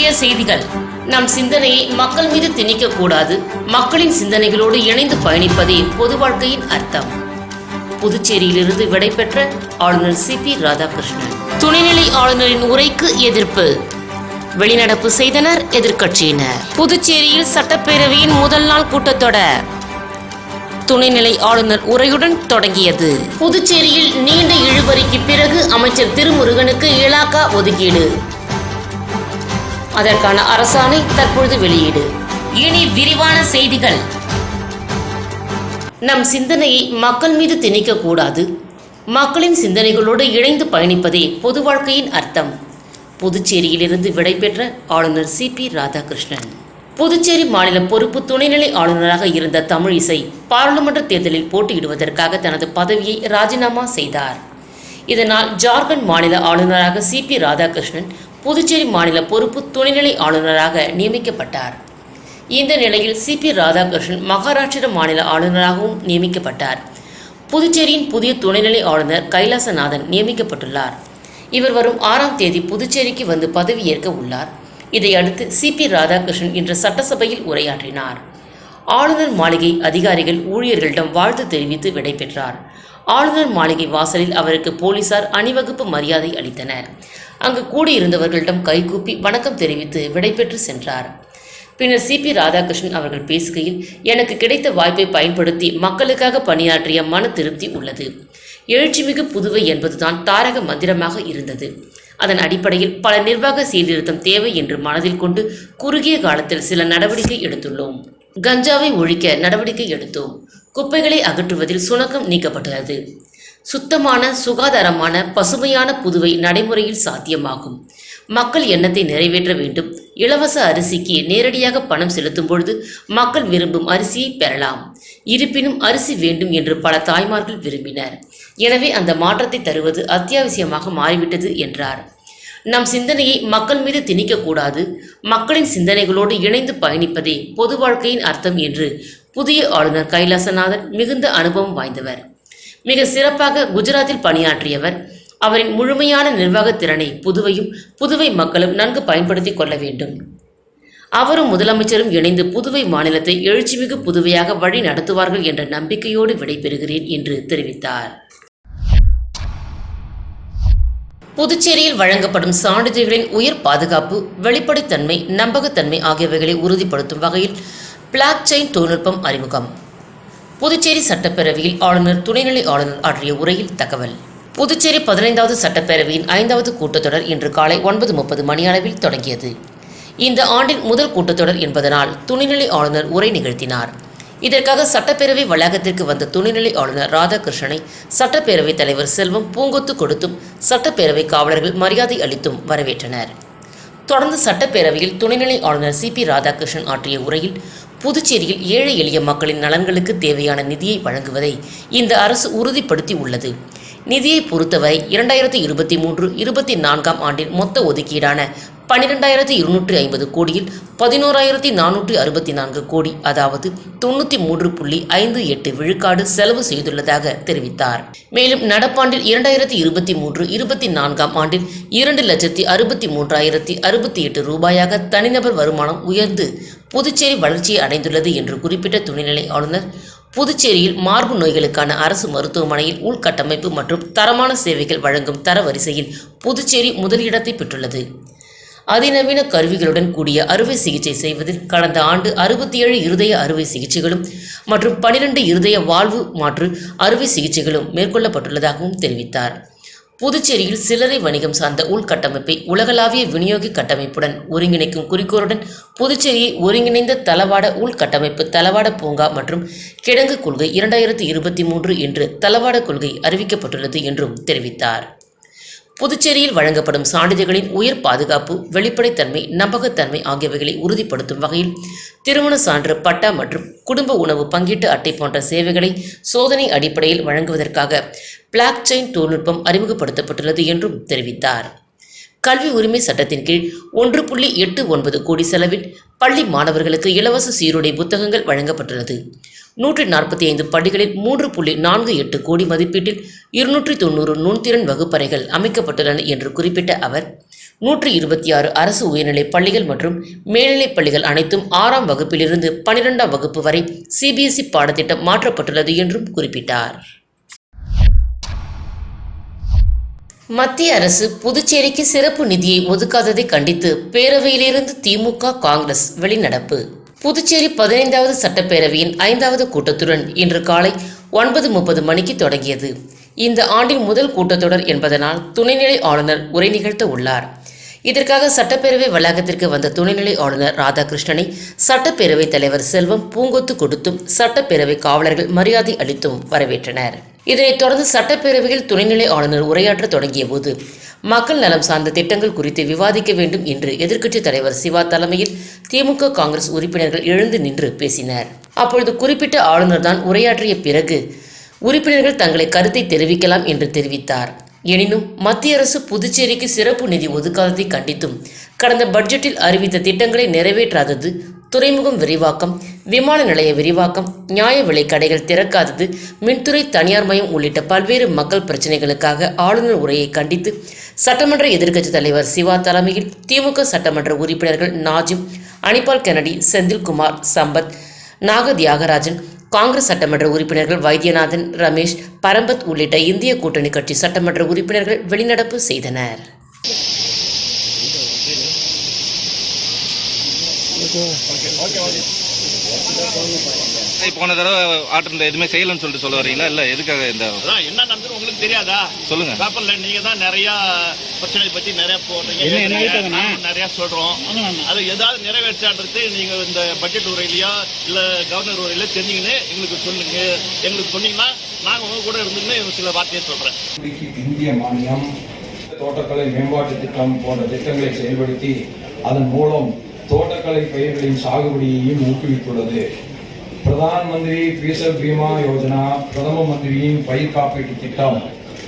முக்கிய செய்திகள். நம் சிந்தனையை மக்கள் மீது திணிக்க கூடாது மக்களின் சிந்தனைகளோடு இணைந்து பயணிப்பதே பொது வாழ்க்கையின் அர்த்தம். புதுச்சேரியிலிருந்து விடைபெற்ற ஆளுநர் சி பி ராதாகிருஷ்ணன். துணைநிலை ஆளுநரின் உரைக்கு எதிர்ப்பு. வெளிநடப்பு செய்தனர் எதிர்க்கட்சியினர். புதுச்சேரியில் சட்டப்பேரவையின் முதல் நாள் கூட்டத்தொடர். துணைநிலை ஆளுநர் உரையுடன் தொடங்கியது. புதுச்சேரியில் நீண்ட இழுபறிக்கு பிறகு அமைச்சர் திருமுருகனுக்கு இலாக்கா ஒதுக்கீடு. அதற்கான அரசாணை தற்பொழுது வெளியீடு. இனி விரிவான செய்திகள். நம் சிந்தனையை மக்கள் மீது திணிக்க கூடாது மக்களின் சிந்தனைகளோடு இணைந்து பயணிப்பதே பொது வாழ்க்கையின் அர்த்தம். புதுச்சேரியிலிருந்து விடைபெற்ற ஆளுநர் சி பி ராதாகிருஷ்ணன். புதுச்சேரி மாநில பொறுப்பு துணைநிலை ஆளுநராக இருந்த தமிழிசை பாராளுமன்ற தேர்தலில் போட்டியிடுவதற்காக தனது பதவியை ராஜினாமா செய்தார். இதனால் ஜார்க்கண்ட் மாநில ஆளுநராக சி பி ராதாகிருஷ்ணன் புதுச்சேரி மாநில பொறுப்பு துணைநிலை ஆளுநராக நியமிக்கப்பட்டார். இந்த நிலையில் சி பி ராதாகிருஷ்ணன் மகாராஷ்டிர மாநில ஆளுநராகவும் நியமிக்கப்பட்டார். புதுச்சேரியின் புதிய துணைநிலை ஆளுநர் கைலாசநாதன் நியமிக்கப்பட்டுள்ளார். இவர் வரும் ஆறாம் தேதி புதுச்சேரிக்கு வந்து பதவியேற்க உள்ளார். இதையடுத்து சி பி ராதாகிருஷ்ணன் இன்று சட்டசபையில் உரையாற்றினார். ஆளுநர் மாளிகை அதிகாரிகள் ஊழியர்களிடம் வாழ்த்து தெரிவித்து விடைபெற்றார். ஆளுநர் மாளிகை வாசலில் அவருக்கு போலீசார் அணிவகுப்பு மரியாதை அளித்தனர். அங்கு கூடியிருந்தவர்களிடம் கைகூப்பி வணக்கம் தெரிவித்து விடைபெற்று சென்றார். பின்னர் சி பி ராதாகிருஷ்ணன் அவர்கள் பேசுகையில் எனக்கு கிடைத்த வாய்ப்பை பயன்படுத்தி மக்களுக்காக பணியாற்றிய மன திருப்தி உள்ளது. எழுச்சிமிகு புதுவை என்பதுதான் தாரக மந்திரமாக இருந்தது. அதன் அடிப்படையில் பல நிர்வாக சீர்திருத்தம் தேவை என்று மனதில் கொண்டு குறுகிய காலத்தில் சில நடவடிக்கை எடுத்துள்ளோம். கஞ்சாவை ஒழிக்க நடவடிக்கை எடுத்தோம். குப்பைகளை அகற்றுவதில் சுணக்கம் நீக்கப்பட்டுள்ளது சுத்தமான சுகாதாரமான பசுமையான புதுவை நடைமுறையில் சாத்தியமாகும். மக்கள் எண்ணத்தை நிறைவேற்ற வேண்டும். இலவச அரிசிக்கு நேரடியாக பணம் செலுத்தும் பொழுது மக்கள் விரும்பும் அரிசியை பெறலாம். இருப்பினும் அரிசி வேண்டும் என்று பல தாய்மார்கள் விரும்பினர். எனவே அந்த மாற்றத்தை தருவது அத்தியாவசியமாக மாறிவிட்டது என்றார். நம் சிந்தனையை மக்கள் மீது திணிக்கக்கூடாது. மக்களின் சிந்தனைகளோடு இணைந்து பயணிப்பதே பொது வாழ்க்கையின் அர்த்தம் என்று புதிய ஆளுநர் கைலாசநாதன் மிகுந்த அனுபவம் வாய்ந்தவர். மிக சிறப்பாக குஜராத்தில் பணியாற்றியவர். அவரின் முழுமையான நிர்வாகத் திறனை புதுவையும் புதுவை மக்களும் நன்கு பயன்படுத்திக் கொள்ள வேண்டும். அவரும் முதலமைச்சரும் இணைந்து புதுவை மாநிலத்தை எழுச்சிமிகு புதுவையாக வழி நடத்துவார்கள் என்ற நம்பிக்கையோடு விடைபெறுகிறேன் என்று தெரிவித்தார். புதுச்சேரியில் வழங்கப்படும் சான்றிதழ்களின் உயர் பாதுகாப்பு வெளிப்படைத்தன்மை நம்பகத்தன்மை ஆகியவைகளை உறுதிப்படுத்தும் வகையில் பிளாக் செயின் தொழில்நுட்பம் அறிமுகம். புதுச்சேரி சட்டப்பேரவையில் ஆளுநர் துணைநிலை ஆளுநர் ஆற்றிய உரையில் தகவல். புதுச்சேரி பதினைந்தாவது சட்டப்பேரவையின் ஐந்தாவது கூட்டத்தொடர் இன்று காலை ஒன்பது முப்பது மணியளவில் தொடங்கியது. இந்த ஆண்டின் முதல் கூட்டத்தொடர் என்பதனால் துணைநிலை ஆளுநர் உரை நிகழ்த்தினார். இதற்காக சட்டப்பேரவை வளாகத்திற்கு வந்த துணைநிலை ஆளுநர் ராதாகிருஷ்ணனை சட்டப்பேரவைத் தலைவர் செல்வம் பூங்கொத்து கொடுத்தும் சட்டப்பேரவை காவலர்கள் மரியாதை அளித்தும் வரவேற்றனர். தொடர்ந்து சட்டப்பேரவையில் துணைநிலை ஆளுநர் சி பி ராதாகிருஷ்ணன் ஆற்றிய உரையில் புதுச்சேரியில் ஏழை எளிய மக்களின் நலன்களுக்கு தேவையான நிதியை வழங்குவதை இந்த அரசு உறுதிப்படுத்தி உள்ளது நிதியை பொறுத்தவரை இரண்டாயிரத்தி இருபத்தி மூன்று இருபத்தி நான்காம் ஆண்டின் மொத்த ஒதுக்கீடான பன்னிரெண்டாயிரத்தி இருநூற்றி ஐம்பது கோடியில் பதினோராயிரத்தி நானூற்றி அறுபத்தி நான்கு கோடி அதாவது தொண்ணூற்றி மூன்று புள்ளி ஐந்து எட்டு விழுக்காடு செலவு செய்துள்ளதாக தெரிவித்தார். மேலும் நடப்பாண்டில் இரண்டாயிரத்தி இருபத்தி மூன்று இருபத்தி நான்காம் ஆண்டில் இரண்டு லட்சத்தி அறுபத்தி மூன்றாயிரத்தி அறுபத்தி எட்டு ரூபாயாக தனிநபர் வருமானம் உயர்ந்து புதுச்சேரி வளர்ச்சியை அடைந்துள்ளது என்று குறிப்பிட்ட துணைநிலை ஆளுநர் புதுச்சேரியில் மார்பு நோய்களுக்கான அரசு மருத்துவமனையில் உள்கட்டமைப்பு மற்றும் தரமான சேவைகள் வழங்கும் தரவரிசையில் புதுச்சேரி முதலிடத்தை பெற்றுள்ளது. அதிநவீன கருவிகளுடன் கூடிய அறுவை சிகிச்சை செய்வதில் கடந்த ஆண்டு அறுபத்தி ஏழு இருதய அறுவை சிகிச்சைகளும் மற்றும் பனிரெண்டு இருதய வாழ்வு மாற்று அறுவை சிகிச்சைகளும் மேற்கொள்ளப்பட்டுள்ளதாகவும் தெரிவித்தார். புதுச்சேரியில் சில்லறை வணிகம் சார்ந்த உள்கட்டமைப்பை உலகளாவிய விநியோக கட்டமைப்புடன் ஒருங்கிணைக்கும் குறிக்கோளுடன் புதுச்சேரியை ஒருங்கிணைந்த தளவாட உள்கட்டமைப்பு தளவாட பூங்கா மற்றும் கிடங்கு கொள்கை இரண்டாயிரத்தி இருபத்தி மூன்று என்று தளவாட கொள்கை அறிவிக்கப்பட்டுள்ளது என்றும் தெரிவித்தார். புதுச்சேரியில் வழங்கப்படும் சான்றிதழ்களின் உயர் பாதுகாப்பு வெளிப்படைத்தன்மை நம்பகத்தன்மை ஆகியவைகளை உறுதிப்படுத்தும் வகையில் திருமண சான்று பட்டா மற்றும் குடும்ப உணவு பங்கீட்டு அட்டை போன்ற சேவைகளை சோதனை அடிப்படையில் வழங்குவதற்காக பிளாக் செயின் தொழில்நுட்பம் அறிமுகப்படுத்தப்பட்டுள்ளது என்றும் தெரிவித்தார். கல்வி உரிமை சட்டத்தின் கீழ் ஒன்று புள்ளி எட்டு ஒன்பது கோடி செலவில் பள்ளி மாணவர்களுக்கு இலவச சீருடை புத்தகங்கள் வழங்கப்பட்டுள்ளது. நூற்றி நாற்பத்தி ஐந்து பள்ளிகளில் மூன்று புள்ளி நான்கு எட்டு கோடி மதிப்பீட்டில் இருநூற்றி தொண்ணூறு நுண்திறன் வகுப்பறைகள் அமைக்கப்பட்டுள்ளன என்று குறிப்பிட்ட அவர் நூற்றி இருபத்தி ஆறு அரசு உயர்நிலைப் பள்ளிகள் மற்றும் மேல்நிலைப் பள்ளிகள் அனைத்தும் ஆறாம் வகுப்பிலிருந்து பனிரெண்டாம் வகுப்பு வரை சிபிஎஸ்இ பாடத்திட்டம் மாற்றப்பட்டுள்ளது என்றும் குறிப்பிட்டார். மத்திய அரசு புதுச்சேரிக்கு சிறப்பு நிதியை ஒதுக்காததை கண்டித்து பேரவையிலிருந்து திமுக காங்கிரஸ் வெளிநடப்பு. புதுச்சேரி பதினைந்தாவது சட்டப்பேரவையின் ஐந்தாவது கூட்டத்துடன் இன்று காலை ஒன்பது முப்பது மணிக்கு தொடங்கியது. இந்த ஆண்டின் முதல் கூட்டத்தொடர் என்பதனால் துணைநிலை ஆளுநர் உரை நிகழ்த்த உள்ளார். இதற்காக சட்டப்பேரவை வளாகத்திற்கு வந்த துணைநிலை ஆளுநர் ராதாகிருஷ்ணனை சட்டப்பேரவைத் தலைவர் செல்வம் பூங்கொத்து கொடுத்தும் சட்டப்பேரவை காவலர்கள் மரியாதை அளித்தும் வரவேற்றனர். இதனைத் தொடர்ந்து சட்டப்பேரவையில் துணைநிலை ஆளுநர் உரையாற்ற தொடங்கிய போது மக்கள் நலம் சார்ந்த திட்டங்கள் குறித்து விவாதிக்க வேண்டும் என்று எதிர்க்கட்சித் தலைவர் சிவா தலைமையில் திமுக காங்கிரஸ் உறுப்பினர்கள் எழுந்து நின்று பேசினர். அப்பொழுது குறிப்பிட்ட ஆளுநர் தான் உரையாற்றிய பிறகு உறுப்பினர்கள் தங்களை கருத்தை தெரிவிக்கலாம் என்று தெரிவித்தார். எனினும் மத்திய அரசு புதுச்சேரிக்கு சிறப்பு நிதி ஒதுக்காததை கண்டித்தும் கடந்த பட்ஜெட்டில் அறிவித்த திட்டங்களை நிறைவேற்றாதது துறைமுகம் விரிவாக்கம் விமான நிலைய விரிவாக்கம் நியாய விலை கடைகள் திறக்காதது மின்துறை தனியார் மயம் உள்ளிட்ட பல்வேறு மக்கள் பிரச்சினைகளுக்காக ஆளுநர் உரையை கண்டித்து சட்டமன்ற எதிர்க்கட்சித் தலைவர் சிவா தலைமையில் திமுக சட்டமன்ற உறுப்பினர்கள் நாஜிம் அனிபால் கெனடி செந்தில்குமார் சம்பத் நாக தியாகராஜன் காங்கிரஸ் சட்டமன்ற உறுப்பினர்கள் வைத்தியநாதன் ரமேஷ் பரம்பத் உள்ளிட்ட இந்திய கூட்டணி கட்சி சட்டமன்ற உறுப்பினர்கள் வெளிநடப்பு செய்தனர். போன தடவை ஆற்றில் எதுவுமே செய்யலன்னு சொல்லிட்டு சொல்ல வரீங்களா இல்ல எதுக்காக இந்த என்ன நடந்தது உங்களுக்கு தெரியாதா? சொல்லுங்க. பேப்பர்ல நீங்க தான் நிறைய பிரச்சனை பத்தி நிறைய போடுறீங்க என்ன- என்ன நிறைய- ஐட்டங்கண்ணா? நாம நிறைய சொல்றோம். அது ஏதாவது நிறைவேற்றான்றது நீங்க இந்த பட்ஜெட் உரையிலயோ இல்ல கவர்னர் உரையில தெரிஞ்சீங்கன்னு எங்களுக்கு சொல்லுங்க. எங்களுக்கு சொன்னீங்கன்னா நாங்க உங்க கூட இருந்துன்னு சில வார்த்தையை சொல்றேன். இந்திய மானியம் தோட்டக்கலை மேம்பாட்டு திட்டம் போன்ற திட்டங்களை செயல்படுத்தி அதன் மூலம் தோட்டக்கலை பயிர்களின் சாகுபடியையும் ஊக்குவித்துள்ளது. பிரதான் மந்திரி பீசல் பீமா யோஜனா பிரதம மந்திரியின் பயிர் காப்பீட்டு திட்டம்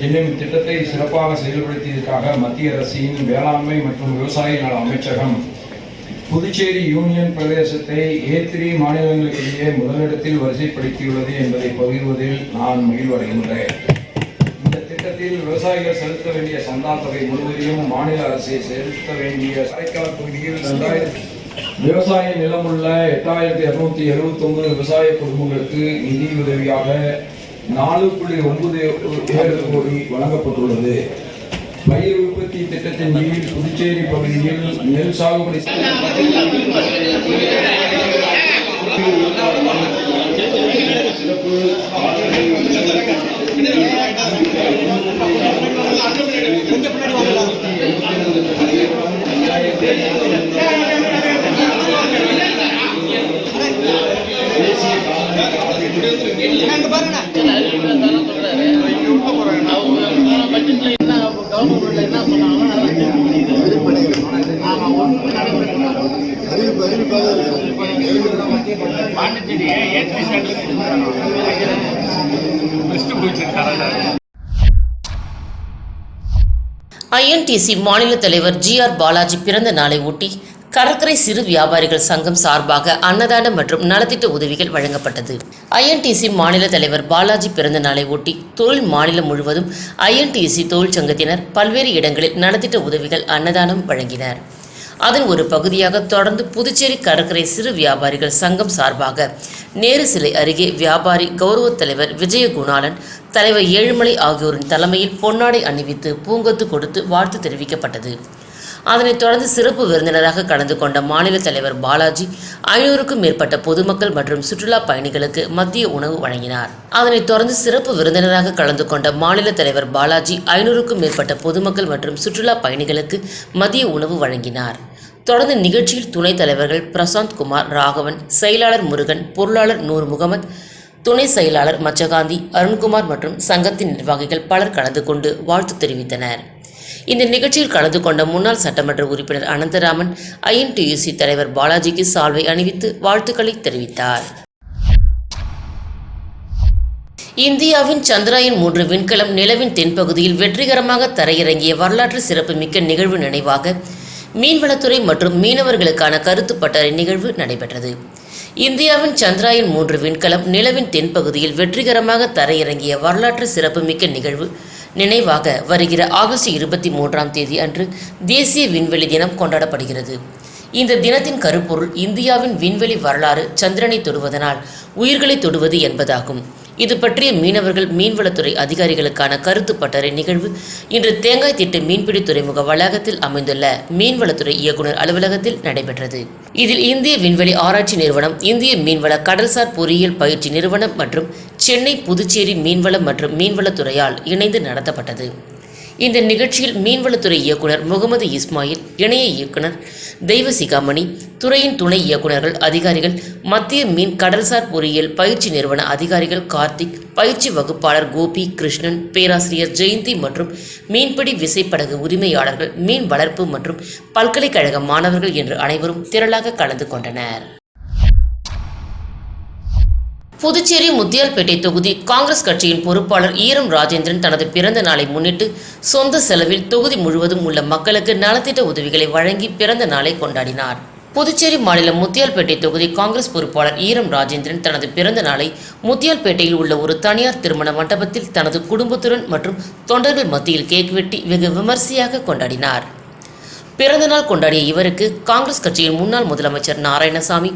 என்னும் திட்டத்தை சிறப்பாக செயல்படுத்தியதற்காக மத்திய அரசின் வேளாண்மை மற்றும் விவசாய நல அமைச்சகம் புதுச்சேரி யூனியன் பிரதேசத்தை ஏ த்ரீ மாநிலங்களுக்கிடையே முதலிடத்தில் வரிசைப்படுத்தியுள்ளது என்பதை பகிர்வதில் நான் மகிழ்வடைகின்றேன். இந்த திட்டத்தில் விவசாயிகள் செலுத்த வேண்டிய சந்தா தொகை முழுவதையும் மாநில அரசை செலுத்த வேண்டிய காரைக்கால் பகுதியில் ரெண்டாயிரத்தி விவசாய நிலமுள்ள எட்டாயிரத்தி இருநூத்தி எழுபத்தி ஒன்பது விவசாய குடும்பங்களுக்கு நிதி உதவியாக நாலு புள்ளி ஒன்பது ஏழு கோடி வழங்கப்பட்டுள்ளது. பயிர் உற்பத்தி திட்டத்தின் கீழ் புதுச்சேரி பகுதியில் நெல் சாகுபடி சிறப்பு ஐஎன்டிசி மாநில தலைவர் ஜி ஆர் பாலாஜி பிறந்த நாளை ஒட்டி கடற்கரை சிறு வியாபாரிகள் சங்கம் சார்பாக அன்னதானம் மற்றும் நலத்திட்ட உதவிகள் வழங்கப்பட்டது. ஐஎன்டிசி மாநில தலைவர் பாலாஜி பிறந்த நாளை ஒட்டி தொழில் மாநிலம் முழுவதும் ஐஎன்டிசி தொழிற்சங்கத்தினர் பல்வேறு இடங்களில் நலத்திட்ட உதவிகள் அன்னதானம் வழங்கினர். அதன் ஒரு பகுதியாக தொடர்ந்து புதுச்சேரி கடற்கரை சிறு வியாபாரிகள் சங்கம் சார்பாக நேரு சிலை அருகே வியாபாரி கௌரவ தலைவர் விஜயகுணாலன் தலைவர் ஏழுமலை ஆகியோரின் தலைமையில் பொன்னாடை அணிவித்து பூங்கொத்து கொடுத்து வாழ்த்து தெரிவிக்கப்பட்டது. அதனைத் தொடர்ந்து சிறப்பு விருந்தினராக கலந்து கொண்ட மாநில தலைவர் பாலாஜி ஐநூறுக்கும் மேற்பட்ட பொதுமக்கள் மற்றும் சுற்றுலா பயணிகளுக்கு மத்திய உணவு வழங்கினார். அதனைத் தொடர்ந்து சிறப்பு விருந்தினராக கலந்து கொண்ட மாநில தலைவர் பாலாஜி ஐநூறுக்கும் மேற்பட்ட பொதுமக்கள் மற்றும் சுற்றுலா பயணிகளுக்கு மதிய உணவு வழங்கினார். தொடர்ந்து நிகழ்ச்சியில் துணைத் தலைவர்கள் பிரசாந்த் குமார் ராகவன் செயலாளர் முருகன் பொருளாளர் நூர் முகமது துணை செயலாளர் மச்சகாந்தி அருண்குமார் மற்றும் சங்கத்தின் நிர்வாகிகள் பலர் கலந்து கொண்டு வாழ்த்து தெரிவித்தனர். இந்த நிகழ்ச்சியில் கலந்து கொண்ட முன்னாள் சட்டமன்ற உறுப்பினர் அனந்தராமன் ஐஎன்டியூசி தலைவர் பாலாஜிக்கு சால்வை அணிவித்து வாழ்த்துக்களை தெரிவித்தார். இந்தியாவின் சந்திராயன் மூன்று விண்கலம் நிலவின் தென்பகுதியில் வெற்றிகரமாக தரையிறங்கிய வரலாற்று சிறப்புமிக்க நிகழ்வு நினைவாக மீன்வளத்துறை மற்றும் மீனவர்களுக்கான கருத்து பட்டறை நிகழ்வு நடைபெற்றது. இந்தியாவின் சந்திராயன் மூன்று விண்கலம் நிலவின் தென்பகுதியில் வெற்றிகரமாக தரையிறங்கிய வரலாற்று சிறப்புமிக்க நிகழ்வு. நினைவாக வருகிற ஆகஸ்ட் இருபத்தி மூன்றாம் தேதி அன்று தேசிய விண்வெளி தினம் கொண்டாடப்படுகிறது. இந்த தினத்தின் கருப்பொருள் இந்தியாவின் விண்வெளி வரலாறு சந்திரனை தொடுவதனால் உயிர்களை தொடுவது என்பதாகும். இது பற்றிய மீனவர்கள் மீன்வளத்துறை அதிகாரிகளுக்கான கருத்து பட்டறை நிகழ்வு இன்று தேங்காய் திட்டு மீன்பிடி துறைமுக வளாகத்தில் அமைந்துள்ள மீன்வளத்துறை இயக்குனர் அலுவலகத்தில் நடைபெற்றது. இதில் இந்திய விண்வெளி ஆராய்ச்சி நிறுவனம் இந்திய மீன்வள கடல்சார் பொறியியல் பயிற்சி நிறுவனம் மற்றும் சென்னை புதுச்சேரி மீன்வளம் மற்றும் மீன்வளத்துறையால் இணைந்து நடத்தப்பட்டது. இந்த நிகழ்ச்சியில் மீன்வளத்துறை இயக்குனர் முகமது இஸ்மாயில் இணைய தெய்வசிகாமணி துறையின் துணை இயக்குனர்கள் அதிகாரிகள் மத்திய மீன் கடல்சார் பொறியியல் பயிற்சி நிறுவன அதிகாரிகள் கார்த்திக் பயிற்சி வகுப்பாளர் கோபி கிருஷ்ணன் பேராசிரியர் ஜெயந்தி மற்றும் மீன்பிடி விசைப்படகு உரிமையாளர்கள் மீன் வளர்ப்பு மற்றும் பல்கலைக்கழக மாணவர்கள் என்று அனைவரும் திரளாக கலந்து கொண்டனர். புதுச்சேரி முத்தியால்பேட்டை தொகுதி காங்கிரஸ் கட்சியின் பொறுப்பாளர் ஈரம் ராஜேந்திரன் தனது பிறந்த நாளை முன்னிட்டு சொந்த செலவில் தொகுதி முழுவதும் உள்ள மக்களுக்கு நலத்திட்ட உதவிகளை வழங்கி பிறந்த நாளை கொண்டாடினார். புதுச்சேரி மாநிலம் முத்தியால்பேட்டை தொகுதி காங்கிரஸ் பொறுப்பாளர் ஈரம் ராஜேந்திரன் தனது பிறந்த நாளை முத்தியால்பேட்டையில் உள்ள ஒரு தனியார் திருமண மண்டபத்தில் தனது குடும்பத்துடன் மற்றும் தொண்டர்கள் மத்தியில் கேக் வெட்டி வெகு விமர்சையாக கொண்டாடினார். பிறந்தநாள் கொண்டாடிய இவருக்கு காங்கிரஸ் கட்சியின் முன்னாள் முதலமைச்சர் நாராயணசாமி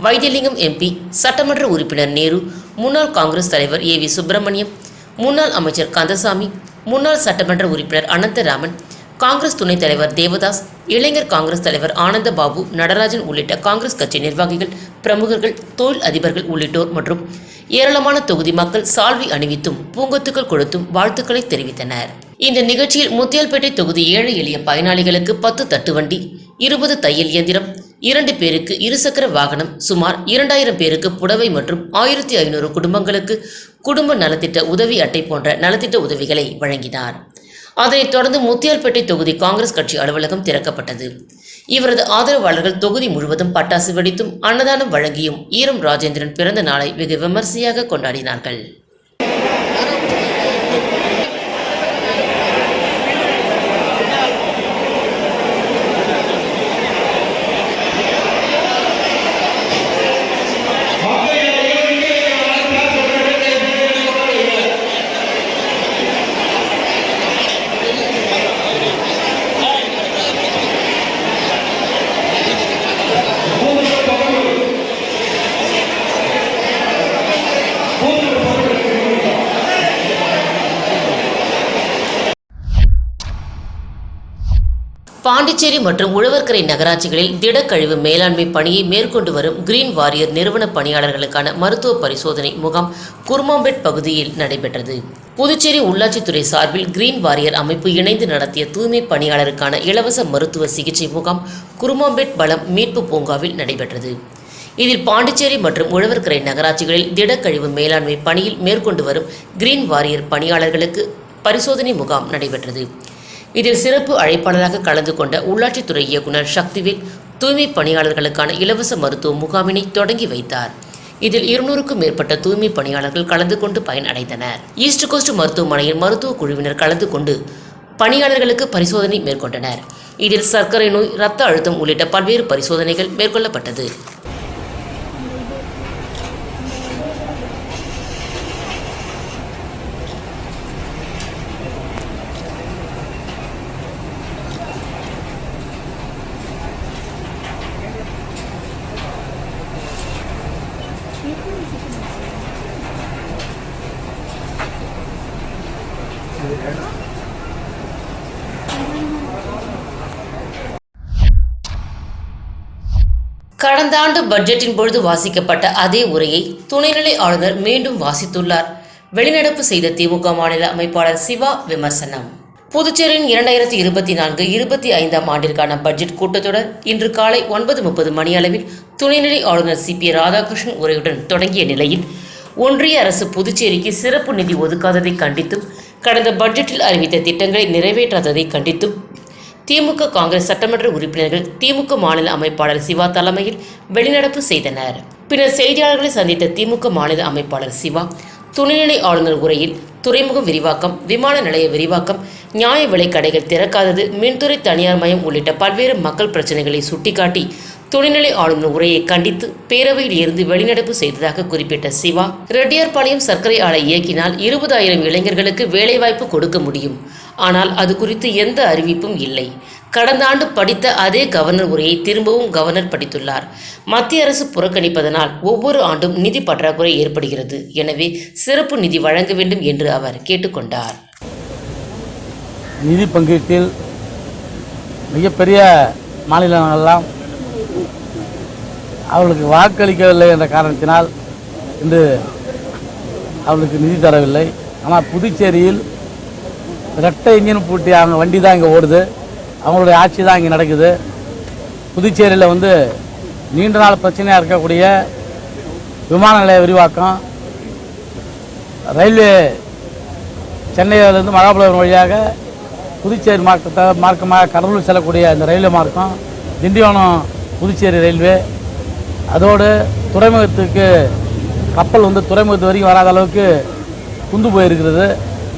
வைத்தியலிங்கம் எம்பி சட்டமன்ற உறுப்பினர் நேரு முன்னாள் காங்கிரஸ் தலைவர் ஏ வி சுப்பிரமணியம் முன்னாள் அமைச்சர் கந்தசாமி முன்னாள் சட்டமன்ற உறுப்பினர் அனந்தராமன் காங்கிரஸ் துணைத் தலைவர் தேவதாஸ் இளைஞர் காங்கிரஸ் தலைவர் ஆனந்த பாபு நடராஜன் உள்ளிட்ட காங்கிரஸ் கட்சி நிர்வாகிகள் பிரமுகர்கள் தொழில் அதிபர்கள் உள்ளிட்டோர் மற்றும் ஏராளமான தொகுதி மக்கள் சால்வி அணிவித்தும் பூங்கொத்துக்கள் கொடுத்தும் வாழ்த்துக்களை தெரிவித்தனர். இந்த நிகழ்ச்சியில் முத்தியால்பேட்டை தொகுதி ஏழை எளிய பயனாளிகளுக்கு பத்து தட்டுவண்டி இருபது தையல் இயந்திரம் இரண்டு பேருக்கு இருசக்கர வாகனம் சுமார் இரண்டாயிரம் பேருக்கு புடவை மற்றும் ஆயிரத்தி ஐநூறு குடும்பங்களுக்கு குடும்ப நலத்திட்ட உதவி அட்டை போன்ற நலத்திட்ட உதவிகளை வழங்கினார். அதனைத் தொடர்ந்து முத்தியால்பேட்டை தொகுதி காங்கிரஸ் கட்சி அலுவலகம் திறக்கப்பட்டது. இவரது ஆதரவாளர்கள் தொகுதி முழுவதும் பட்டாசு வெடித்தும் அன்னதானம் வழங்கியும் ஈரம் ராஜேந்திரன் பிறந்த நாளை வெகு விமர்சையாக கொண்டாடினார்கள். பாண்டிச்சேரி மற்றும் உழவர்கரை நகராட்சிகளில் திடக்கழிவு மேலாண்மை பணியை மேற்கொண்டு வரும் கிரீன் வாரியர் நிறுவன பணியாளர்களுக்கான மருத்துவ பரிசோதனை முகாம் குருமாம்பேட் பகுதியில் நடைபெற்றது. புதுச்சேரி உள்ளாட்சித்துறை சார்பில் கிரீன் வாரியர் அமைப்பு இணைந்து நடத்திய தூய்மை பணியாளருக்கான இலவச மருத்துவ சிகிச்சை முகாம் குருமாம்பேட் பலம் மீட்பு பூங்காவில் நடைபெற்றது. இதில் பாண்டிச்சேரி மற்றும் உழவர்கரை நகராட்சிகளில் திடக்கழிவு மேலாண்மை பணியில் மேற்கொண்டு வரும் கிரீன் வாரியர் பணியாளர்களுக்கு பரிசோதனை முகாம் நடைபெற்றது. இதில் சிறப்பு அழைப்பாளராக கலந்து கொண்ட உள்ளாட்சித்துறை இயக்குனர் சக்திவேல் தூய்மை பணியாளர்களுக்கான இலவச மருத்துவ முகாமினை தொடங்கி வைத்தார். இதில் இருநூறுக்கும் மேற்பட்ட தூய்மை பணியாளர்கள் கலந்து கொண்டு பயனடைந்தனர். ஈஸ்ட் கோஸ்ட் மருத்துவமனையில் மருத்துவ குழுவினர் கலந்து கொண்டு பணியாளர்களுக்கு பரிசோதனை மேற்கொண்டனர். இதில் சர்க்கரை நோய் இரத்த அழுத்தம் உள்ளிட்ட பல்வேறு பரிசோதனைகள் மேற்கொள்ளப்பட்டது. கடந்த ஆண்டு பட்ஜெட்டின் பொழுது வாசிக்கப்பட்ட அதே உரையை துணைநிலை ஆளுநர் மீண்டும் வாசித்துள்ளார். வெளிநடப்பு செய்த திமுக மாநில அமைப்பாளர் சிவா விமர்சனம். புதுச்சேரியின் இரண்டாயிரத்தி இருபத்தி நான்கு இருபத்தி ஐந்தாம் ஆண்டிற்கான பட்ஜெட் கூட்டத்தொடர் இன்று காலை ஒன்பது முப்பது மணியளவில் துணைநிலை ஆளுநர் சி. பி. ராதாகிருஷ்ணன் உரையுடன் தொடங்கிய நிலையில் ஒன்றிய அரசு புதுச்சேரிக்கு சிறப்பு நிதி ஒதுக்காததை கண்டித்தும் கடந்த பட்ஜெட்டில் அறிவித்த திட்டங்களை நிறைவேற்றாததை கண்டித்தும் திமுக காங்கிரஸ் சட்டமன்ற உறுப்பினர்கள் திமுக மாநில அமைப்பாளர் சிவா தலைமையில் வெளிநடப்பு செய்தனர். பின்னர் செய்தியாளர்களை சந்தித்த திமுக மாநில அமைப்பாளர் சிவா துணைநிலை ஆளுநர் உரையில் துறைமுகம் விரிவாக்கம் விமான நிலைய விரிவாக்கம் நியாய விலை கடைகள் திறக்காதது மின்துறை தனியார் மயம் உள்ளிட்ட பல்வேறு மக்கள் பிரச்சனைகளை சுட்டிக்காட்டி துணைநிலை ஆளுநர் உரையை கண்டித்து பேரவையில் இருந்து வெளிநடப்பு செய்ததாக குறிப்பிட்ட சிவா ரெட்டியார்பாளையம் சர்க்கரை ஆலை இயக்கினால் இருபதாயிரம் இளைஞர்களுக்கு வேலைவாய்ப்பு கொடுக்க முடியும். ஆனால் அது குறித்து எந்த அறிவிப்பும் இல்லை. கடந்த ஆண்டு படித்த அதே கவர்னர் உரையை திரும்பவும் கவர்னர் படித்துள்ளார். மத்திய அரசு புறக்கணிப்பதனால் ஒவ்வொரு ஆண்டும் நிதி பற்றாக்குறை ஏற்படுகிறது. எனவே சிறப்பு நிதி வழங்க வேண்டும் என்று அவர் கேட்டுக்கொண்டார். நிதி பங்கீட்டில் மிகப்பெரிய மாநிலங்களெல்லாம் அவர்களுக்கு வாக்களிக்கவில்லை என்ற காரணத்தினால் இன்று அவர்களுக்கு நிதி தரவில்லை. ஆனால் புதுச்சேரியில் ரெட்டை இன்ஜின் பூட்டி அவங்க வண்டி தான் இங்கே ஓடுது. அவங்களுடைய ஆட்சி தான் இங்கே நடக்குது. புதுச்சேரியில் வந்து நீண்ட நாள் பிரச்சனையாக இருக்கக்கூடிய விமான நிலைய விரிவாக்கம் ரயில்வே சென்னையிலேருந்து மகாபலிபுரம் வழியாக புதுச்சேரி மார்க்கத்தை மார்க்கமாக கடலூர் செல்லக்கூடிய அந்த ரயில்வே மார்க்கம் திண்டிவனம் புதுச்சேரி ரயில்வே அதோடு துறைமுகத்துக்கு கப்பல் வந்து துறைமுகத்து வரைக்கும் வராத அளவுக்கு குந்து போயிருக்கிறது.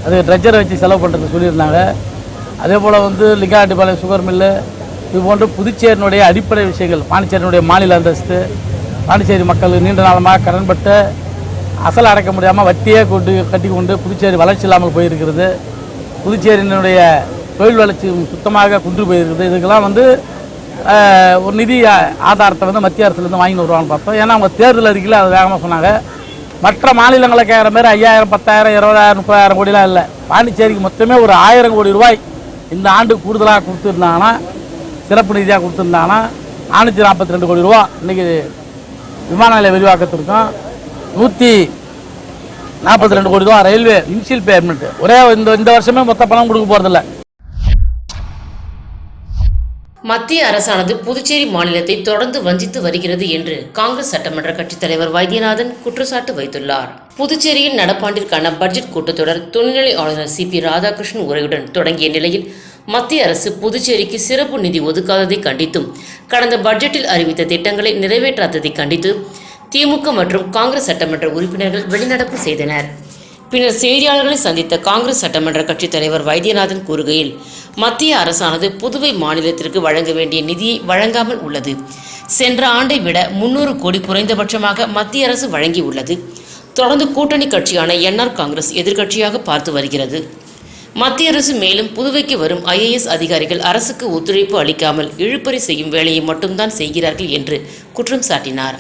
அது ட்ரெஜரை வச்சு செலவு பண்ணுறது சொல்லியிருந்தாங்க. அதே போல் வந்து லிங்காரெட்டிப்பாளையம் சுகர் மில்லு இது போன்று புதுச்சேரியினுடைய அடிப்படை விஷயங்கள் பாண்டிச்சேரியினுடைய மாநில அந்தஸ்து பாண்டிச்சேரி மக்கள் நீண்ட நாளமாக கடன்பட்டு அசல் அடைக்க முடியாமல் வட்டியே கொண்டு கட்டி கொண்டு புதுச்சேரி வளர்ச்சி இல்லாமல் போயிருக்கிறது. புதுச்சேரியினுடைய தொழில் வளர்ச்சி சுத்தமாக குன்று போயிருக்குது இதுக்கெல்லாம் வந்து ஒரு நிதி ஆதாரத்தை வந்து மத்திய அரசுலேருந்து வாங்கி வருவான்னு பார்த்தோம். ஏன்னா அவங்க தேர்தல் அறிக்கையில் அது வேகமாக சொன்னாங்க. மற்ற மாநிலங்களை கேட்குற மாதிரி ஐயாயிரம் பத்தாயிரம் இருபதாயிரம் முப்பதாயிரம் கோடிலாம் இல்லை. பாண்டிச்சேரிக்கு மொத்தமே ஒரு ஆயிரம் கோடி ரூபாய் இந்த ஆண்டு கூடுதலாக கொடுத்துருந்தாங்கன்னா சிறப்பு நிதியாக கொடுத்துருந்தாங்கன்னா நானூற்றி நாற்பத்தி ரெண்டு கோடி ரூபா இன்றைக்கி விமான நிலைய விரிவாக்கத்திற்கும் நூற்றி நாற்பத்தி ரெண்டு கோடி ரூபா ரயில்வே இன்ஷியல் பேமெண்ட்டு ஒரே இந்த இந்த வருஷமே மொத்த பணம் கொடுக்க போகிறதில்ல மத்திய அரசானது புதுச்சேரி மாநிலத்தை தொடர்ந்து வஞ்சித்து வருகிறது என்று காங்கிரஸ் சட்டமன்ற கட்சித் தலைவர் வைத்தியநாதன் குற்றச்சாட்டு வைத்துள்ளார். புதுச்சேரியில் நடப்பாண்டிற்கான பட்ஜெட் கூட்டத்தொடர் துணைநிலை ஆளுநர் சி பி ராதாகிருஷ்ணன் உரையுடன் தொடங்கிய நிலையில் மத்திய அரசு புதுச்சேரிக்கு சிறப்பு நிதி ஒதுக்காததை கண்டித்தும் கடந்த பட்ஜெட்டில் அறிவித்த திட்டங்களை நிறைவேற்றாததை கண்டித்து திமுக மற்றும் காங்கிரஸ் சட்டமன்ற உறுப்பினர்கள் வெளிநடப்பு செய்தனர். பின்னர் செய்தியாளர்களை சந்தித்த காங்கிரஸ் சட்டமன்ற கட்சித் தலைவர் வைத்தியநாதன் கூறுகையில் மத்திய அரசானது புதுவை மாநிலத்திற்கு வழங்க வேண்டிய நிதியை வழங்காமல் உள்ளது. சென்ற ஆண்டை விட முன்னூறு கோடி குறைந்தபட்சமாக மத்திய அரசு வழங்கியுள்ளது. தொடர்ந்து கூட்டணி கட்சியான என்ஆர் காங்கிரஸ் எதிர்க்கட்சியாக பார்த்து வருகிறது. மத்திய அரசு மேலும் புதுவைக்கு வரும் ஐஏஎஸ் அதிகாரிகள் அரசுக்கு ஒத்துழைப்பு அளிக்காமல் இழுப்பறி செய்யும் வேலையை மட்டும்தான் செய்கிறார்கள் என்று குற்றம் சாட்டினார்.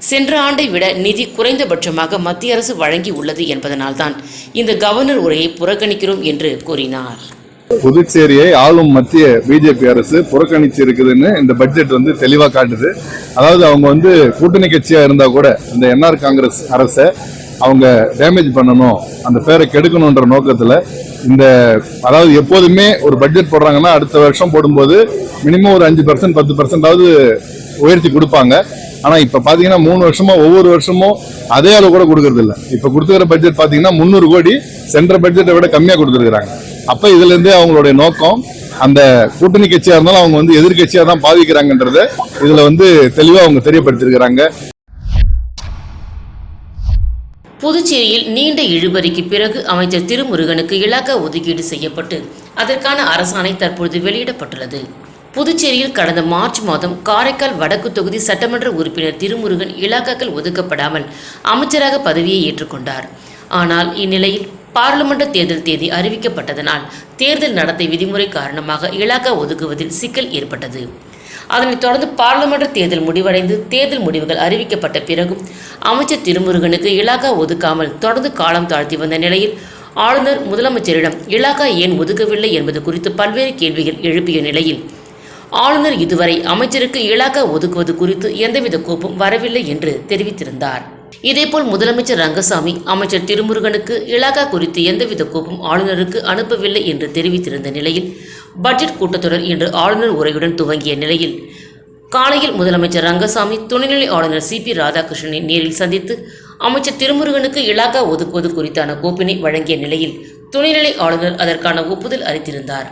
சென்ற ஆண்டை விட நிதி குறைந்தபட்சமாக மத்திய அரசு வழங்கி உள்ளது என்பதனால்தான் இந்த கவர்னர் உரையை புறக்கணிக்கிறோம் என்று கூறினார். புதுச்சேரியை ஆளும் மத்திய பிஜேபி அரசு புறக்கணிச்சு இருக்குதுன்னு இந்த பட்ஜெட் வந்து தெளிவாக காட்டுது. அதாவது அவங்க வந்து கூட்டணி கட்சியாக இருந்தால் கூட இந்த என்ஆர் காங்கிரஸ் அரசை அவங்க டேமேஜ் பண்ணணும் அந்த பேரை கெடுக்கணுன்ற நோக்கத்தில் இந்த அதாவது எப்போதுமே ஒரு பட்ஜெட் போடுறாங்கன்னா அடுத்த வருஷம் போடும்போது மினிமம் ஒரு அஞ்சு பர்சன்ட் பத்து பர்சன்டாவது உயர்த்தி கொடுப்பாங்க. ஆனா இப்ப பாத்தீங்கன்னா மூணு வருஷமா ஒவ்வொரு வருஷமும் அதே அளவு கூட கொடுக்கறது இல்ல. இப்ப கொடுத்துக்கிற பட்ஜெட் பாத்தீங்கன்னா முந்நூறு கோடி சென்ற பட்ஜெட்டை விட கம்மியா கொடுத்துருக்காங்க அப்ப இதுல இருந்தே அவங்களுடைய நோக்கம் அந்த கூட்டணி கட்சியா இருந்தாலும் அவங்க வந்து எதிர்கட்சியா தான் பாதிக்கிறாங்கன்றத இதுல வந்து தெளிவா அவங்க தெரியப்படுத்திருக்கிறாங்க. புதுச்சேரியில் நீண்ட இழுபறிக்கு பிறகு அமைச்சர் திருமுருகனுக்கு இலாக்கா ஒதுக்கீடு செய்யப்பட்டு அதற்கான அரசாணை தற்பொழுது வெளியிடப்பட்டுள்ளது. புதுச்சேரியில் கடந்த மார்ச் மாதம் காரைக்கால் வடக்கு தொகுதி சட்டமன்ற உறுப்பினர் திருமுருகன் இலாக்காக்கள் ஒதுக்கப்படாமல் அமைச்சராக பதவியை ஏற்றுக்கொண்டார். ஆனால் இந்நிலையில் பாராளுமன்ற தேர்தல் தேதி அறிவிக்கப்பட்டதனால் தேர்தல் நடத்தை விதிமுறை காரணமாக இலாக்கா ஒதுக்குவதில் சிக்கல் ஏற்பட்டது. அதனைத் தொடர்ந்து பாராளுமன்ற தேர்தல் முடிவடைந்து தேர்தல் முடிவுகள் அறிவிக்கப்பட்ட பிறகும் அமைச்சர் திருமுருகனுக்கு இலாக்கா ஒதுக்காமல் தொடர்ந்து காலம் தாழ்த்தி வந்த நிலையில் ஆளுநர் முதலமைச்சரிடம் இலாக்கா ஏன் ஒதுக்கவில்லை என்பது குறித்து பல்வேறு கேள்விகள் எழுப்பிய நிலையில் ஆளுநர் இதுவரை அமைச்சருக்கு இலாக்கா ஒதுக்குவது குறித்து எந்தவித கோப்பும் வரவில்லை என்று தெரிவித்திருந்தார். இதேபோல் முதலமைச்சர் ரங்கசாமி அமைச்சர் திருமுருகனுக்கு இலாகா குறித்து எந்தவித கோப்பும் ஆளுநருக்கு அனுப்பவில்லை என்று தெரிவித்திருந்த நிலையில் பட்ஜெட் கூட்டத்தொடர் இன்று ஆளுநர் உரையுடன் துவங்கிய நிலையில் காலையில் முதலமைச்சர் ரங்கசாமி துணைநிலை ஆளுநர் சி பி ராதாகிருஷ்ணனை நேரில் சந்தித்து அமைச்சர் திருமுருகனுக்கு இலாகா ஒதுக்குவது குறித்தான கோப்பினை வழங்கிய நிலையில் துணைநிலை ஆளுநர் அதற்கான ஒப்புதல் அளித்திருந்தார்.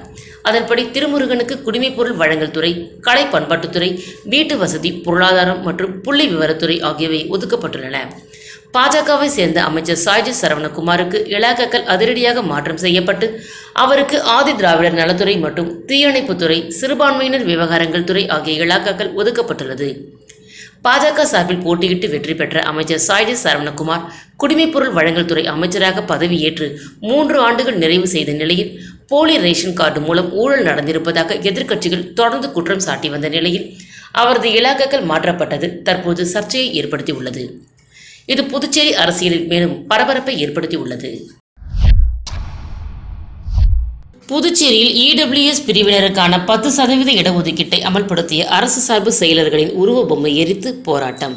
அதன்படி திருமுருகனுக்கு குடிமைப்பொருள் வழங்கல் துறை கலை பண்பாட்டுத்துறை வீட்டு வசதி பொருளாதாரம் மற்றும் புள்ளி விவரத்துறை ஆகியவை ஒதுக்கப்பட்டுள்ளன. பாஜகவை சேர்ந்த அமைச்சர் சாய்ஜி சரவணகுமாருக்கு இலாக்காக்கள் அதிரடியாக மாற்றம் செய்யப்பட்டு அவருக்கு ஆதி திராவிடர் நலத்துறை மற்றும் தீயணைப்புத்துறை சிறுபான்மையினர் விவகாரங்கள் துறை ஆகிய இலாக்காக்கள் ஒதுக்கப்பட்டுள்ளது. பாஜக சார்பில் போட்டியிட்டு வெற்றி பெற்ற அமைச்சர் சாய்ஜி சரவணகுமார் குடிமைப்பொருள் வழங்கல் துறை அமைச்சராக பதவியேற்று மூன்று ஆண்டுகள் நிறைவு செய்த நிலையில் போலி ரேஷன் கார்டு மூலம் ஊழல் நடந்திருப்பதாக எதிர்க்கட்சிகள் தொடர்ந்து குற்றம் சாட்டி வந்த நிலையில் அவரது இலாக்காக்கள் மாற்றப்பட்டது தற்போது சர்ச்சையை ஏற்படுத்தியுள்ளது. இது புதுச்சேரி அரசியலில் மேலும் பரபரப்பை ஏற்படுத்தியுள்ளது. புதுச்சேரியில் இடபிள்யூஎஸ் பிரிவினருக்கான பத்து சதவீத இடஒதுக்கீட்டை அமல்படுத்திய அரசு சார்பு செயலர்களின் உருவ பொம்மை எரித்து போராட்டம்.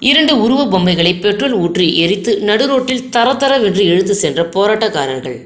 இரண்டு உருவ பொம்மைகளை பெட்ரோல் ஊற்றி எரித்து நடுரோட்டில் தரதரவென்று இழுத்து சென்ற போராட்டக்காரர்கள்.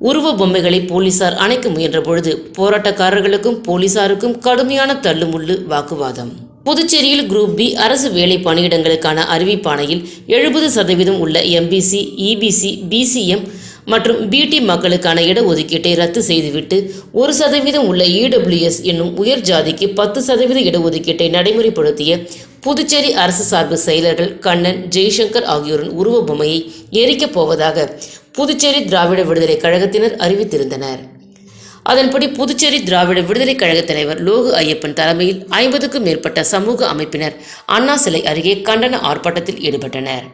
உருவ பொம்மைகளை போலீசார் அணைக்க முயன்ற பொழுது போராட்டக்காரர்களுக்கும் போலீசாருக்கும் கடுமையான தள்ளுமுள்ளு வாக்குவாதம். புதுச்சேரியில் குரூப் பி அரசு வேலை பணியிடங்களுக்கான அறிவிப்பாணையில் எழுபது சதவீதம் உள்ள எம்பிசி இபிசி பிசிஎம் மற்றும் பிடி மக்களுக்கான இடஒதுக்கீட்டை ரத்து செய்துவிட்டு ஒரு சதவீதம் உள்ள இடபிள்யூஎஸ் என்னும் உயர் ஜாதிக்கு பத்து சதவீத இடஒதுக்கீட்டை நடைமுறைப்படுத்திய புதுச்சேரி அரசு சார்பு செயலர்கள் கண்ணன் ஜெய்சங்கர் ஆகியோரின் உருவ பொம்மையை எரிக்கப் போவதாக புதுச்சேரி திராவிட விடுதலை கழகத்தினர் அறிவித்திருந்தனர். அதன்படி புதுச்சேரி திராவிட விடுதலை கழக தலைவர் லோகு ஐயப்பன் தலைமையில் ஐம்பதுக்கும் மேற்பட்ட சமூக அமைப்பினர் அண்ணா சிலை அருகே கண்டன ஆர்ப்பாட்டத்தில் ஈடுபட்டனர்.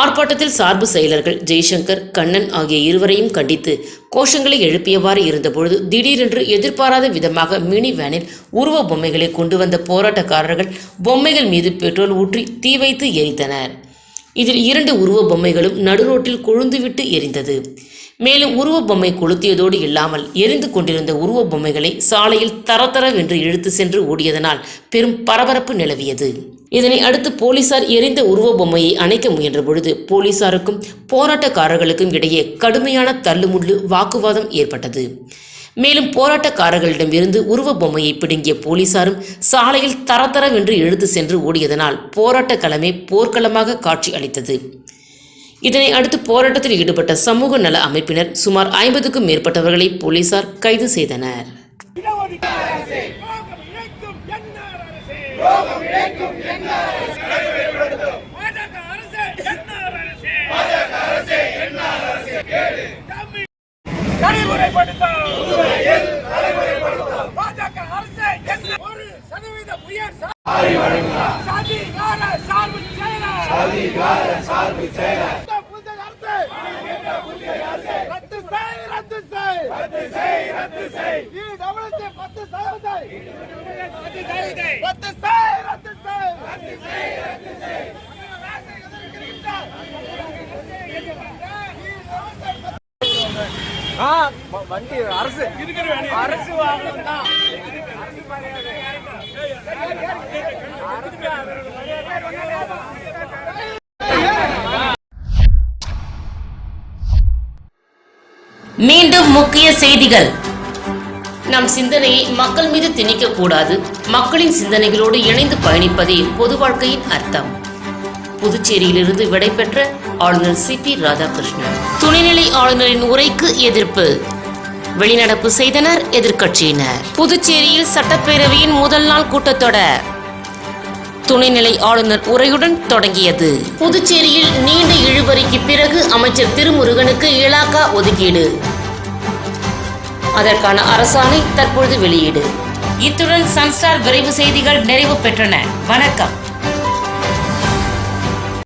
ஆர்ப்பாட்டத்தில் சார்பு செயலர்கள் ஜெய்சங்கர் கண்ணன் ஆகிய இருவரையும் கண்டித்து கோஷங்களை எழுப்பியவாறு இருந்தபொழுது திடீரென்று எதிர்பாராத விதமாக மினி வேனில் உருவ பொம்மைகளை கொண்டு வந்த போராட்டக்காரர்கள் பொம்மைகள் மீது பெட்ரோல் ஊற்றி தீ வைத்து எரித்தனர். இதில் இரண்டு உருவ பொம்மைகளும் நடுரோட்டில் கொழுந்துவிட்டு எரிந்தது. மேலும் உருவ பொம்மை கொளுத்தியதோடு இல்லாமல் எரிந்து கொண்டிருந்த உருவ பொம்மைகளை சாலையில் தரதரவென்று இழுத்து சென்று ஓடியதனால் பெரும் பரபரப்பு நிலவியது. இதனை அடுத்து போலீசார் எரிந்த உருவ பொம்மையை அணைக்க முயன்ற பொழுது போலீசாருக்கும் போராட்டக்காரர்களுக்கும் இடையே கடுமையான தள்ளுமுள்ளு வாக்குவாதம் ஏற்பட்டது. மேலும் போராட்டக்காரர்களிடமிருந்து உருவ பொம்மையை பிடுங்கிய போலீசாரும் சாலையில் தரதரவென்று இழுத்து சென்று ஓடியதனால் போராட்ட களமே போர்க்களமாக காட்சி அளித்தது. இதனை அடுத்து போராட்டத்தில் ஈடுபட்ட சமூக நல அமைப்பினர் சுமார் ஐம்பதுக்கும் மேற்பட்டவர்களை போலீசார் கைது செய்தனர். பாஜக அரசு என்ஆர் அரசு தமிழ் நடைமுறைப்படுத்தும் பாஜக அரசு என்ன- ஒரு சதவீத உயர் சா- சாதிகார சார்பு செயலர் இந்த புதிய அரசு ரத்து செய், ரத்து செய். EWS பத்து சதவீதம். ரத்து செய், ரத்து செய். வண்டி அரசு அரசு வாகனம் தான் மீண்டும் முக்கிய செய்திகள். நம் சிந்தனையை மக்கள் மீது திணிக்க கூடாது மக்களின் சிந்தனைகளோடு இணைந்து பயணிப்பதே பொது வாழ்க்கையின் அர்த்தம். புதுச்சேரியிலிருந்து விடைபெற்ற ஆளுநர் சி பி ராதாகிருஷ்ணன். துணைநிலை ஆளுநரின் உரைக்கு எதிர்ப்பு. வெளிநடப்பு செய்தனர் எதிர்க்கட்சியினர். புதுச்சேரியில் சட்டப்பேரவையின் முதல் நாள் கூட்டத்தொடர். துணைநிலை ஆளுநர் உரையுடன் தொடங்கியது. புதுச்சேரியில் நீண்ட இழுபறிக்கு பிறகு அமைச்சர் திருமுருகனுக்கு இலாகா ஒதுக்கீடு. அதற்கான அரசாணை தற்பொழுது வெளியீடு. இத்துடன் சன்ஸ்டார் விரைவு செய்திகள் நிறைவு பெற்றன. வணக்கம்.